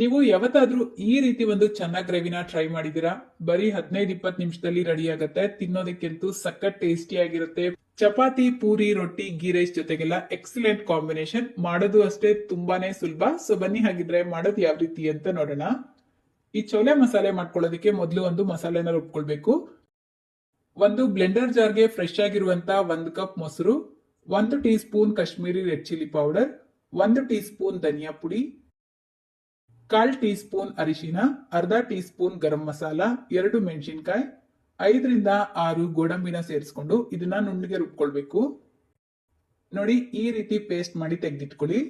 ನೀವು ಯಾವತ್ತಾದ್ರೂ ಈ ರೀತಿ ಒಂದು ಚೆನ್ನಾಗಿ ಗ್ರೇವಿನ ಟ್ರೈ ಮಾಡಿದೀರಾ ಬರೀ ಹದಿನೈದು, ಇಪ್ಪತ್ತು ನಿಮಿಷದಲ್ಲಿ ರೆಡಿ ಆಗುತ್ತೆ. ತಿನ್ನೋದಕ್ಕೆಂತೂ ಸಖತ್ ಟೇಸ್ಟಿ ಆಗಿರುತ್ತೆ. ಚಪಾತಿ, ಪೂರಿ, ರೊಟ್ಟಿ ಗೀ ರೈಸ್ ಜೊತೆಗೆಲ್ಲ ಎಕ್ಸಲೆಂಟ್ ಕಾಂಬಿನೇಷನ್ ಮಾಡೋದು ಅಷ್ಟೇ ತುಂಬಾನೇ ಸುಲಭ. ಸೊ ಬನ್ನಿ ಹಾಗಿದ್ರೆ ಮಾಡೋದು ಯಾವ ರೀತಿ ಅಂತ ನೋಡೋಣ. ಈ ಚೋಲೆ ಮಸಾಲೆ ಮಾಡ್ಕೊಳ್ಳೋದಕ್ಕೆ ಮೊದಲು ಒಂದು ಮಸಾಲೆನ ರುಬ್ಕೊಳ್ಬೇಕು. ಒಂದು ಬ್ಲೆಂಡರ್ ಜಾರ್ಗೆ ಫ್ರೆಶ್ ಆಗಿರುವಂತ ಒಂದು ಕಪ್ ಮೊಸರು, ಒಂದು teaspoon Kashmiri red chilli powder ಒಂದು ಟೀ ಸ್ಪೂನ್ ಧನಿಯಾ ಪುಡಿ ಕಾಲ್ ಟೀ ಸ್ಪೂನ್ ಅರಿಶಿನ, ಅರ್ಧ ಟೀ ಸ್ಪೂನ್ ಗರಂ ಮಸಾಲ, ಎರಡು ಮೆಣಸಿನ್ಕಾಯಿ, ಐದರಿಂದ ಆರು ಗೋಡಂಬಿನ ಸೇರಿಸ್ಕೊಂಡು ಇದನ್ನ ನುಣ್ಣಗೆ ರುಬ್ಕೊಳ್ಬೇಕು. ನೋಡಿ, ಈ ರೀತಿ ಪೇಸ್ಟ್ ಮಾಡಿ ತೆಗೆದಿಟ್ಕೊಳ್ಳಿ.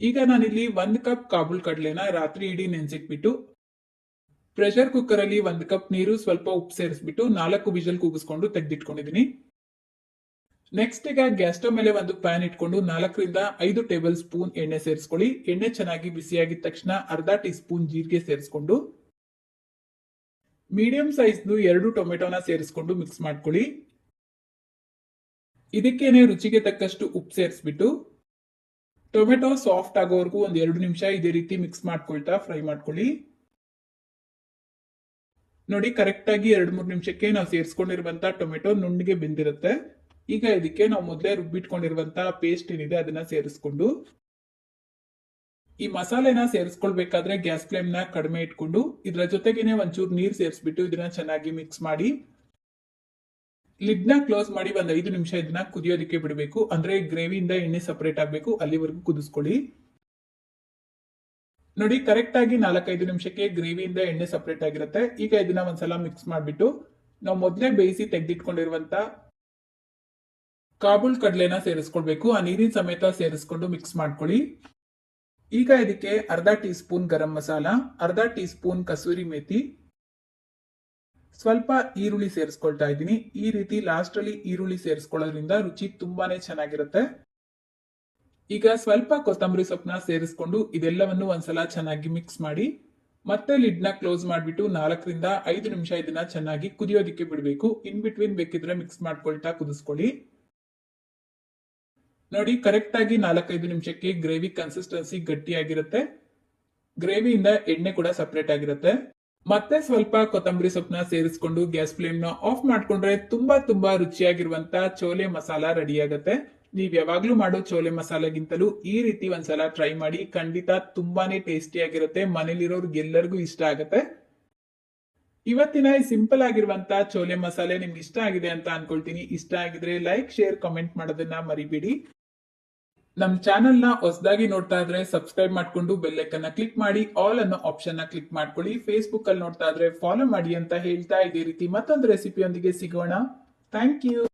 ಈಗ ನಾನಿಲ್ಲಿ ಒಂದ್ ಕಪ್ ಕಾಬೂಲ್ ಕಡಲೆನ ರಾತ್ರಿ ಇಡೀ ನೆನ್ಸಿಟ್ಬಿಟ್ಟು ಪ್ರೆಷರ್ ಕುಕ್ಕರ್ ಅಲ್ಲಿ ಒಂದ್ ಕಪ್ ನೀರು ಸ್ವಲ್ಪ ಉಪ್ಪು ಸೇರಿಸ್ಬಿಟ್ಟು ನಾಲ್ಕು ವಿಜಲ್ ಕೂಗಿಸ್ಕೊಂಡು ತೆಗೆದಿಟ್ಕೊಂಡಿದೀನಿ. ನೆಕ್ಸ್ಟ್ ಈಗ ಗ್ಯಾಸ್ ಸ್ಟವ್ ಮೇಲೆ ಒಂದು ಪ್ಯಾನ್ ಇಟ್ಕೊಂಡು ನಾಲ್ಕರಿಂದ ಐದು ಟೇಬಲ್ ಸ್ಪೂನ್ ಎಣ್ಣೆ ಸೇರಿಸ್ಕೊಳ್ಳಿ. ಎಣ್ಣೆ ಚೆನ್ನಾಗಿ ಬಿಸಿಯಾಗಿದ ತಕ್ಷಣ ಅರ್ಧ ಟೀ ಸ್ಪೂನ್ ಜೀರಿಗೆ ಸೇರಿಸ್ಕೊಂಡು ಮೀಡಿಯಂ ಸೈಜ್ದು ಎರಡು ಟೊಮೆಟೊನ ಸೇರಿಸ್ಕೊಂಡು ಮಿಕ್ಸ್ ಮಾಡ್ಕೊಳ್ಳಿ. ಇದಕ್ಕೇನೆ ರುಚಿಗೆ ತಕ್ಕಷ್ಟು ಉಪ್ಪು ಸೇರಿಸ್ಬಿಟ್ಟು, ಟೊಮೆಟೊ ಸಾಫ್ಟ್ ಆಗೋವರೆಗೂ ಒಂದು ಎರಡು ನಿಮಿಷ ಇದೇ ರೀತಿ ಮಿಕ್ಸ್ ಮಾಡ್ಕೊಳ್ತಾ ಫ್ರೈ ಮಾಡ್ಕೊಳ್ಳಿ. ನೋಡಿ ಕರೆಕ್ಟಾಗಿ ಎರಡು ಮೂರು ನಿಮಿಷಕ್ಕೆ ನಾವು ಸೇರಿಸ್ಕೊಂಡಿರುವಂತ ಟೊಮೆಟೊ ನುಣ್ಣಗೆ ಬೆಂದಿರುತ್ತೆ. ಈಗ ಇದಕ್ಕೆ ನಾವು ಮೊದಲೇ ರುಬ್ಬಿಟ್ಕೊಂಡಿರುವಂತ ಪೇಸ್ಟ್ ಏನಿದೆ ಅದನ್ನ ಸೇರಿಸ್ಕೊಂಡು, ಈ ಮಸಾಲೆನ ಸೇರಿಸ್ಕೊಳ್ಬೇಕಾದ್ರೆ ಗ್ಯಾಸ್ ಫ್ಲೇಮ್ನ ಕಡಿಮೆ ಇಟ್ಕೊಂಡು, ಇದರ ಜೊತೆಗೇನೆ ಒಂಚೂರು ನೀರ್ ಸೇರಿಸ್ಬಿಟ್ಟು ಇದನ್ನ ಚೆನ್ನಾಗಿ ಮಿಕ್ಸ್ ಮಾಡಿ ಲಿಡ್ನ ಕ್ಲೋಸ್ ಮಾಡಿ ಒಂದ್ ಐದು ನಿಮಿಷ ಇದನ್ನ ಕುದಿಯೋದಕ್ಕೆ ಬಿಡಬೇಕು. ಅಂದ್ರೆ ಗ್ರೇವಿಯಿಂದ ಎಣ್ಣೆ ಸಪರೇಟ್ ಆಗಬೇಕು. ಅಲ್ಲಿವರೆಗೂ ಕುದಿಸ್ಕೊಳ್ಳಿ. ನೋಡಿ ಕರೆಕ್ಟ್ ಆಗಿ ನಾಲ್ಕೈದು ನಿಮಿಷಕ್ಕೆ ಗ್ರೇವಿಯಿಂದ ಎಣ್ಣೆ ಸಪರೇಟ್ ಆಗಿರುತ್ತೆ. ಈಗ ಇದನ್ನ ಒಂದ್ಸಲ ಮಿಕ್ಸ್ ಮಾಡಿಬಿಟ್ಟು, ನಾವು ಮೊದಲೇ ಬೇಯಿಸಿ ತೆಗೆದಿಟ್ಕೊಂಡಿರುವಂತ ಕಾಬುಲ್ ಕಡಲೆನ ಸೇರಿಸ್ಕೊಳ್ಬೇಕು, ಆ ನೀರಿನ ಸಮೇತ ಸೇರಿಸ್ಕೊಂಡು ಮಿಕ್ಸ್ ಮಾಡ್ಕೊಳ್ಳಿ. ಈಗ ಇದಕ್ಕೆ ಅರ್ಧ ಟೀ ಸ್ಪೂನ್ ಗರಂ ಮಸಾಲ, ಅರ್ಧ ಟೀ ಸ್ಪೂನ್ ಕಸೂರಿ ಮೇಥಿ ಸ್ವಲ್ಪ ಈರುಳ್ಳಿ ಸೇರಿಸ್ಕೊಳ್ತಾ ಇದ್ದೀನಿ. ಈ ರೀತಿ ಲಾಸ್ಟಲ್ಲಿ ಈರುಳ್ಳಿ ಸೇರಿಸ್ಕೊಳ್ಳೋದ್ರಿಂದ ರುಚಿ ತುಂಬಾನೇ ಚೆನ್ನಾಗಿರುತ್ತೆ. ಈಗ ಸ್ವಲ್ಪ ಕೊತ್ತಂಬರಿ ಸೊಪ್ಪನ್ನ ಸೇರಿಸ್ಕೊಂಡು ಇದೆಲ್ಲವನ್ನು ಒಂದ್ಸಲ ಚೆನ್ನಾಗಿ ಮಿಕ್ಸ್ ಮಾಡಿ, ಮತ್ತೆ ಲಿಡ್ನ ಕ್ಲೋಸ್ ಮಾಡಿಬಿಟ್ಟು ನಾಲ್ಕರಿಂದ ಐದು ನಿಮಿಷ ಇದನ್ನ ಚೆನ್ನಾಗಿ ಕುದಿಯೋದಿಕ್ಕೆ ಬಿಡಬೇಕು. ಇನ್ ಬಿಟ್ವೀನ್ ಬೇಕಿದ್ರೆ ಮಿಕ್ಸ್ ಮಾಡ್ಕೊಳ್ತಾ ಕುದಿಸ್ಕೊಳ್ಳಿ. ನೋಡಿ ಕರೆಕ್ಟ್ ಆಗಿ ನಾಲ್ಕೈದು ನಿಮಿಷಕ್ಕೆ ಗ್ರೇವಿ ಕನ್ಸಿಸ್ಟೆನ್ಸಿ ಗಟ್ಟಿಯಾಗಿರುತ್ತೆ. ಗ್ರೇವಿಯಿಂದ ಎಣ್ಣೆ ಕೂಡ ಸಪರೇಟ್ ಆಗಿರುತ್ತೆ. ಮತ್ತೆ ಸ್ವಲ್ಪ ಕೊತ್ತಂಬರಿ ಸೊಪ್ಪನ್ನ ಸೇರಿಸ್ಕೊಂಡು ಗ್ಯಾಸ್ ಫ್ಲೇಮ್ನ ಆಫ್ ಮಾಡ್ಕೊಂಡ್ರೆ ತುಂಬಾ ತುಂಬಾ ರುಚಿಯಾಗಿರುವಂತ ಚೋಲೆ ಮಸಾಲ ರೆಡಿ ಆಗುತ್ತೆ. ನೀವ್ ಯಾವಾಗ್ಲೂ ಮಾಡೋ ಚೋಲೆ ಮಸಾಲೆಗಿಂತಲೂ ಈ ರೀತಿ ಒಂದ್ಸಲ ಟ್ರೈ ಮಾಡಿ ಖಂಡಿತ ತುಂಬಾನೇ ಟೇಸ್ಟಿ ಆಗಿರುತ್ತೆ. ಮನೇಲಿರೋರ್ಗೆ ಎಲ್ಲರಿಗೂ ಇಷ್ಟ ಆಗುತ್ತೆ. ಇವತ್ತಿನ ಈ ಸಿಂಪಲ್ ಆಗಿರುವಂತ ಚೋಲೆ ಮಸಾಲೆ ನಿಮ್ಗೆ ಇಷ್ಟ ಆಗಿದೆ ಅಂತ ಅನ್ಕೊಳ್ತೀನಿ. ಇಷ್ಟ ಆಗಿದ್ರೆ ಲೈಕ್ ಶೇರ್ ಕಮೆಂಟ್ ಮಾಡೋದನ್ನ ಮರಿಬೇಡಿ. ನಮ್ ಚಾನೆಲ್ನ ಹೊಸದಾಗಿ ನೋಡ್ತಾ ಇದ್ರೆ ಸಬ್ಸ್ಕ್ರೈಬ್ ಮಾಡ್ಕೊಂಡು ಬೆಲ್ಲೈಕನ್ನ ಕ್ಲಿಕ್ ಮಾಡಿ ಆಲ್ ಅನ್ನೋ ಆಪ್ಷನ್ನ ಕ್ಲಿಕ್ ಮಾಡ್ಕೊಳ್ಳಿ. ಫೇಸ್ಬುಕ್ ಅಲ್ಲಿ ನೋಡ್ತಾ ಇದ್ರೆ ಫಾಲೋ ಮಾಡಿ ಅಂತ ಹೇಳ್ತಾ ಇದೇ ರೀತಿ ಮತ್ತೊಂದು ರೆಸಿಪಿಯೊಂದಿಗೆ ಸಿಗೋಣ. Thank you